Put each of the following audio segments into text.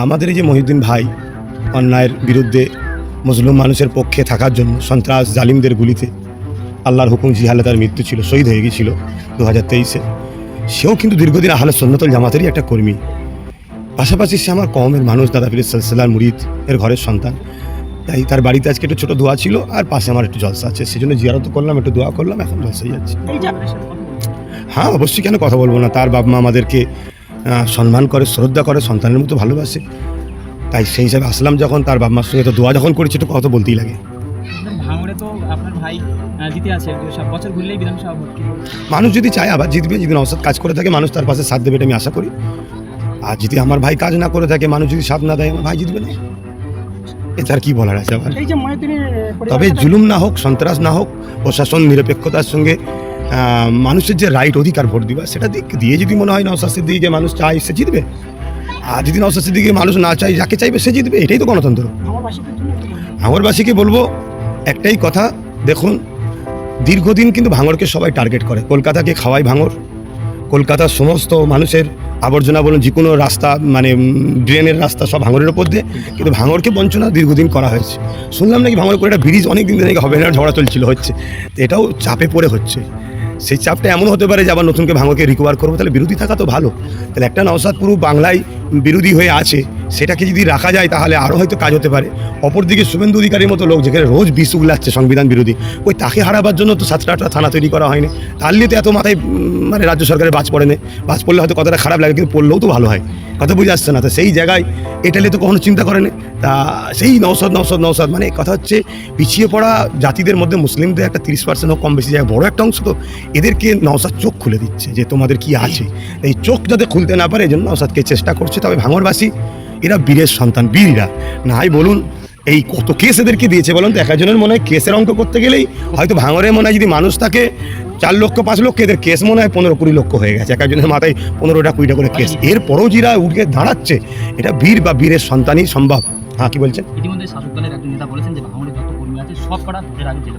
আমাদের এই যে মহিউদ্দিন ভাই অন্যায়ের বিরুদ্ধে মুসলিম মানুষের পক্ষে থাকার জন্য সন্ত্রাস জালিমদের গুলিতে আল্লাহর হুকুম জিহালে তার মৃত্যু ছিল শহীদ হয়ে গিয়েছিল দু হাজার তেইশে। সেও কিন্তু দীর্ঘদিন আহলে সন্ন্যতল জামাতেরই একটা কর্মী। পাশাপাশি সে আমার কমের মানুষ দাদা ফিরিজ সালসালার মুরিদ এর ঘরের সন্তান। তাই তার বাড়িতে আজকে একটু ছোটো দোয়া ছিল আর পাশে আমার একটু জলসা আছে সেই জন্য জিয়ারত করলাম একটু দোয়া করলাম এখন জলসাই যাচ্ছে। হ্যাঁ অবশ্যই কেন কথা বলব না? তার বাবা মা আমাদেরকে সম্মান করে শ্রদ্ধা করে সন্তানের মতো ভালোবাসে। তাই সেই হিসাবে আসলাম যখন তার বাবা মার সঙ্গে। তো দোয়া যখন করেছি তো কথা বলতেই লাগে। ভাঙড়ে তো আপনার ভাই জিতে আছে। বছর ঘুরলেই বিধানসভা ভোট কি? বলব? মানুষ যদি চায় আবার জিতবে যদি অবসাদ কাজ করে থাকে মানুষ তার পাশে সাথ দেবে এটা আমি আশা করি। আর যদি আমার ভাই কাজ না করে থাকে মানুষ যদি সাথ না দেয় আমার ভাই জিতবে না। এছাড়া কি বলার আছে পরিবারের তবে জুলুম না হোক সন্ত্রাস না হোক প্রশাসন নিরপেক্ষতার সঙ্গে মানুষের যে রাইট অধিকার ভোট দিবা, সেটা দিক দিয়ে যদি মনে হয় নওসাদ সিদ্দিকে মানুষ চায় সে জিতবে। আর যদি নওসাদ সিদ্দিকে মানুষ না চায়, যাকে চাইবে সে জিতবে, এটাই তো গণতন্ত্র? ভাঙরবাসীকে বলব, একটাই কথা, দেখুন, দীর্ঘদিন কিন্তু ভাঙরকে সবাই টার্গেট করে। কলকাতাকে খাওয়ায় ভাঙর কলকাতার সমস্ত মানুষের আবর্জনা বলুন, যে কোনো রাস্তা মানে ড্রেনের রাস্তা সব ভাঙরের ওপর দিয়ে, কিন্তু ভাঙরকে বঞ্চনা দীর্ঘদিন করা হয়েছে। শুনলাম নাকি ভাঙর করে একটা ব্রিজ অনেক দিন ধরে হবে না ঝড়া চলছিল, হচ্ছে। এটাও চাপে পড়ে হচ্ছে। সেই চাপটা এমন হতে পারে যে আবার নতুনকে ভাঙ্গকে রিকভার করব। তাহলে বিরোধী থাকা তো ভালো। তাহলে একটা নওসাদ পুরো বাংলায় বিরোধী হয়ে আছে। সেটাকে যদি রাখা যায় তাহলে আরও হয়তো কাজ হতে পারে। অপরদিকে শুভেন্দু অধিকারীর মতো লোক যেখানে রোজ বিষ উগলাচ্ছে সংবিধান বিরোধী, ওই তাকে হারাবার জন্য তো সাতটা আটটা থানা তৈরি করা হয়নি। তার নিয়ে তো এত মাথায় মানে রাজ্য সরকারের বাজ পড়ে না। বাজ পড়লে হয়তো কথাটা খারাপ লাগে, কিন্তু পড়লেও তো ভালো হয়। কথা বুঝে আসছে না। তো সেই জায়গায় এটা নিয়ে তো কখনো চিন্তা করেনি? তা সেই নৌসদ নৌসদ নৌসদ মানে কথা হচ্ছে, পিছিয়ে পড়া জাতিদের মধ্যে মুসলিমদের একটা তিরিশ পার্সেন্ট হোক কম বেশি জায়গায়, বড় একটা অংশ তো এদেরকে নৌসাদ চোখ খুলে দিচ্ছে যে তোমাদের কি আছে। এই চোখ যাতে খুলতে না পারে, এই জন্য নৌসাদকে চেষ্টা করছে। তবে ভাঙরবাসী এরা বীরের সন্তান, বীররা। নাই বলুন, এই কত কেস এদেরকে দিয়েছে বলুন তো? এক একজনের মনে হয় কেসের অঙ্ক করতে গেলেই হয়তো ভাঙরে মনে হয় যদি মানুষ থাকে, চার লক্ষ, পাঁচ লক্ষ, এদের কেস মনে হয় পনেরো কুড়ি লক্ষ হয়ে গেছে। এক একজনের মাথায় পনেরোটা, কুড়িটা করে কেস। এরপরও যারা উঠে দাঁড়াচ্ছে, এটা বীর বা বীরের সন্তানই সম্ভব। হ্যাঁ কি বলছেন? ইতিমধ্যে শাসক দলের একজন নেতা বলেছেন যে ভাঙড়ে যত কর্মী আছে, সব করা ভোটের আগে জেলে।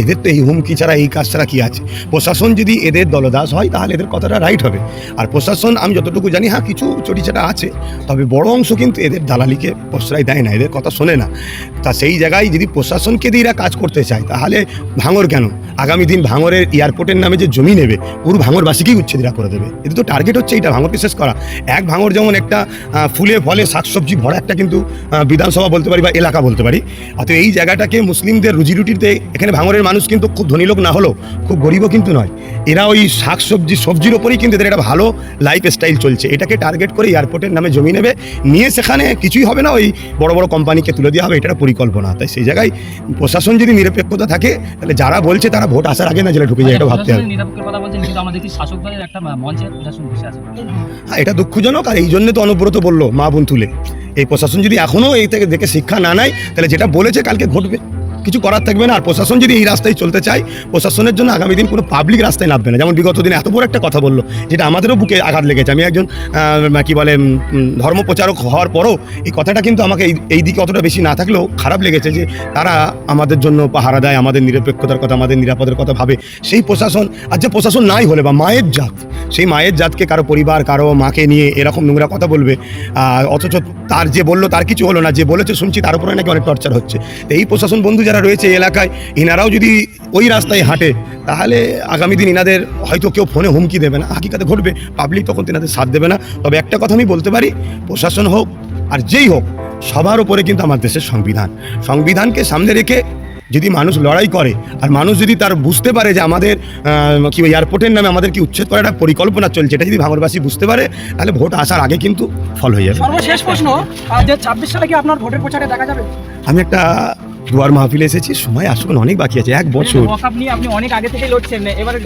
এদের তো এই হুমকি ছাড়া এই কাজ ছাড়া কি আছে? প্রশাসন যদি এদের দলদাস হয়, তাহলে এদের কথাটা রাইট হবে। আর প্রশাসন, আমি যতটুকু জানি হ্যাঁ কিছু চটিচাটা আছে, তবে বড় অংশ কিন্তু এদের দালালিকে প্রশ্রয় দেয় না, এদের কথা শোনে না। তা সেই জায়গায় যদি প্রশাসনকে দিয়ে এরা কাজ করতে চায়, তাহলে ভাঙর কেন? আগামী দিন ভাঙরের এয়ারপোর্টের নামে যে জমি নেবে, পুরো ভাঙরবাসীকেই উচ্ছেদিরা করে দেবে। এদের তো টার্গেট হচ্ছে এটা ভাঙরকে শেষ করা। এক ভাঙর যেমন একটা ফুলে ফলে শাকসবজি ভরা একটা কিন্তু বিধানসভা বলতে পারি বা এলাকা বলতে পারি। অতএব এই জায়গাটাকে মুসলিমদের রুজি রুটিতে এখানে ভাঙরের মানুষ কিন্তু খুব ধনী লোক না হলেও খুব গরিবও কিন্তু নয়। এরা ওই শাকসবজি সবজির ওপরেই কিন্তু এদের একটা ভালো লাইফ স্টাইল চলছে। এটাকে টার্গেট করে এয়ারপোর্টের নামে জমি নেবে। নিয়ে সেখানে কিছুই হবে না ওই বড় বড় কোম্পানিকে তুলে দেওয়া হবে এটা পরিকল্পনা। তাই সেই জায়গায় প্রশাসন যদি নিরপেক্ষতা থাকে তাহলে যারা বলছে তারা ভোট আসার আগে না জেলে ঢুকে যায় এটা ভাবতে হবে। হ্যাঁ এটা দুঃখজনক আর এই জন্য তো অনুব্রত বলল মা বোন তুলে। এই প্রশাসন যদি এখনও এই থেকে দেখে শিক্ষা না নেয় তাহলে যেটা বলেছে কালকে ঘটবে। কিছু করার থাকবে না, আর প্রশাসন যদি এই রাস্তায় চলতে চায়, প্রশাসনের জন্য আগামী দিন কোনো পাবলিক রাস্তায় নামবে না। যেমন বিগত দিনে এত বড় একটা কথা বলল, যেটা আমাদেরও বুকে আঘাত লেগেছে। আমি একজন কি বলে ধর্মপ্রচারক হওয়ার পরও এই কথাটা কিন্তু আমাকে এই এই দিকে অতটা বেশি না থাকলেও খারাপ লেগেছে যে তারা আমাদের জন্য পাহারা দেয়, আমাদের নিরপেক্ষতার কথা, আমাদের নিরাপদের কথা ভাবে। সেই প্রশাসন, আর যে প্রশাসন নাই হলে বা মায়ের জাত, সেই মায়ের জাতকে কারও পরিবার, কারও মাকে নিয়ে এরকম নোংরা কথা বলবে অথচ তার যে বলল তার কিছু হলো না, যে বলেছে শুনছি তার উপরে নাকি অনেক টর্চার হচ্ছে। এই প্রশাসন বন্ধু যারা রয়েছে এলাকায় ইনারাও যদি ওই রাস্তায় হাঁটে তাহলে আগামী দিন ইনাদের হয়তো কেউ ফোনে হুমকি দেবে না। হাকিকাতে ঘটবে পাবলিক তখন তিনাদের সাথ দেবে না। তবে একটা কথা আমি বলতে পারি প্রশাসন হোক আর যেই হোক সবার উপরে কিন্তু আমার দেশের সংবিধান। সংবিধানকে সামনে রেখে যদি মানুষ লড়াই করে আর মানুষ যদি তার বুঝতে পারে যে আমাদের কি এয়ারপোর্টের নামে আমাদের কি উচ্ছেদ করার একটা পরিকল্পনা চলছে এটা যদি ভাঙরবাসী বুঝতে পারে তাহলে ভোট আসার আগে কিন্তু ফল হয়ে যাবে। সর্বশেষ প্রশ্ন যে ছাব্বিশ সালে কি আপনার ভোটের প্রচারে দেখা যাবে? আমি একটা দুয়ার মাহফিলে এসেছি সময় আসুন অনেক বাকি আছে এক বছর। ওয়াকআপ নিয়ে আপনি অনেক আগে থেকে লড়ছেন এবার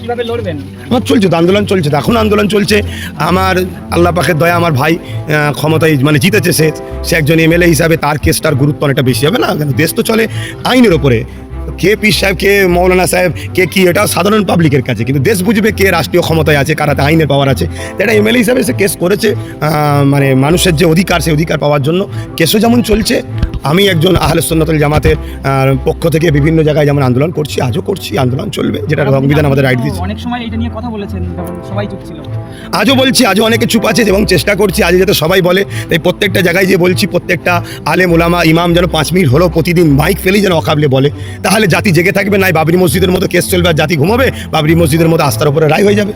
কীভাবে লড়বেন? আমার চলছে তো আন্দোলন চলছে তো এখন আন্দোলন চলছে। আমার আল্লাহ পাখের দয়া আমার ভাই ক্ষমতায় মানে জিতেছে সে সে একজন এমএলএ হিসাবে তার কেসটার গুরুত্ব অনেকটা বেশি হবে না? কেন দেশ তো চলে আইনের ওপরে। কে পীর সাহেব কে মৌলানা সাহেব কে কি এটা সাধারণ পাবলিকের কাছে। কিন্তু দেশ বুঝবে কে রাষ্ট্রীয় ক্ষমতায় আছে কারাতে আইনের পাওয়ার আছে। এটা এমএলএ হিসাবে সে কেস করেছে মানে মানুষের যে অধিকার সেই অধিকার পাওয়ার জন্য। কেসও যেমন চলছে আমি একজন আহলে সন্ন্যতুল জামাতের পক্ষ থেকে বিভিন্ন জায়গায় যেমন আন্দোলন করছি আজও করছি আন্দোলন চলবে যেটা সংবিধান আমাদের রাইট দিচ্ছে অনেক সময় এটা নিয়ে কথা বলেছেন সবাই চুপ ছিল। আজও বলছি আজও অনেকে চুপ আছে এবং চেষ্টা করছি আজ যাতে সবাই বলে। তাই প্রত্যেকটা জায়গায় যে বলছি প্রত্যেকটা আলেম ওলামা ইমাম যেন পাঁচ মিনিট হলেও প্রতিদিন মাইক ফেলেই যেন অকাবলে বলে। তাহলে জাতি জেগে থাকবে নাই বাবরি মসজিদের মতো কেস চলবে আর জাতি ঘুমাবে বাবরি মসজিদের মতো আস্থার উপরে রায় হয়ে যাবে।